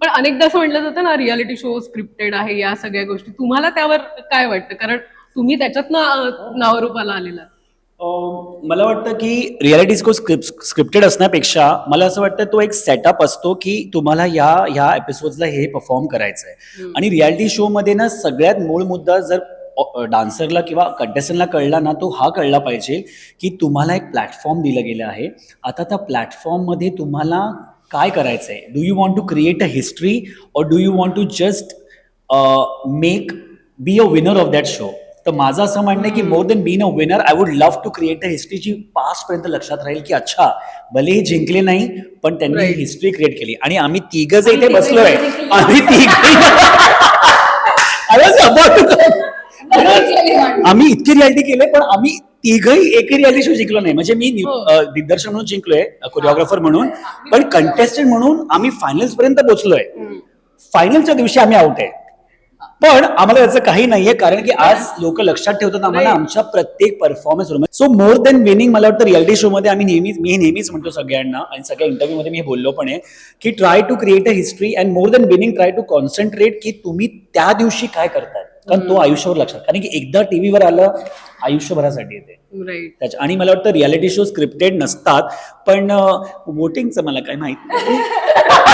पण अनेकदा असं म्हटलं जातं ना रियालिटी शो स्क्रिप्टेड आहे या सगळ्या गोष्टी. तुम्हाला त्यावर काय वाटतं? कारण तुम्ही त्याच्यातनं नावरूपाला आलेला मला वाटतं की रियालिटी शो स्क्रिप्ट स्क्रिप्टेड असण्यापेक्षा मला असं वाटतं तो एक सेटअप असतो की तुम्हाला ह्या ह्या एपिसोडला हे परफॉर्म करायचं आहे आणि रियालिटी शोमध्ये ना सगळ्यात मूळ मुद्दा जर डान्सरला किंवा कंटेस्टंटला कळला ना तो हा कळला पाहिजे की तुम्हाला एक प्लॅटफॉर्म दिलं गेलं आहे. आता त्या प्लॅटफॉर्ममध्ये तुम्हाला काय करायचं आहे do you want to create a history और do you want to just make be a winner of that show तर माझं असं म्हणणं आहे की more than been a winner I would love to create a history G past पर्यंत लक्षात राहील की अच्छा भले हे जिंकले नाही पण त्यांनी Right. हिस्ट्री क्रिएट केली. आणि आम्ही तिघ जे इथे तिघंही जिंकली. आम्ही तिघ आम्ही इतकी रियालिटी केले पण आम्ही तिघही रियालिटी शो जिंकलो नाही. म्हणजे मी नि- हो. अ, दिग्दर्शन म्हणून जिंकलोय कोरिओग्राफर म्हणून. पण कंटेस्टंट म्हणून आम्ही फायनल्स पर्यंत पोहोचलोय. फायनलच्या दिवशी आम्ही आउट आहे. पण आम्हाला याचं काही नाहीये कारण की आज लोक लक्षात ठेवतात आम्हाला. आमच्या प्रत्येक performance so more than winning मला वाटतं रियालिटी शो मध्ये आम्ही नेहमीच मी नेहमीच म्हणतो सगळ्यांना आणि सगळ्या इंटरव्ह्यू मध्ये मी हे बोललो पण आहे की try to create a history and more than winning try to concentrate की तुम्ही त्या दिवशी काय करताय. कारण तो आयुष्यावर लक्षात कारण की एकदा टीव्हीवर आलं आयुष्यभरासाठी येते. त्याच्या आणि मला वाटतं रियालिटी शो स्क्रिप्टेड नसतात पण वोटिंगचं मला काय माहीत नाही.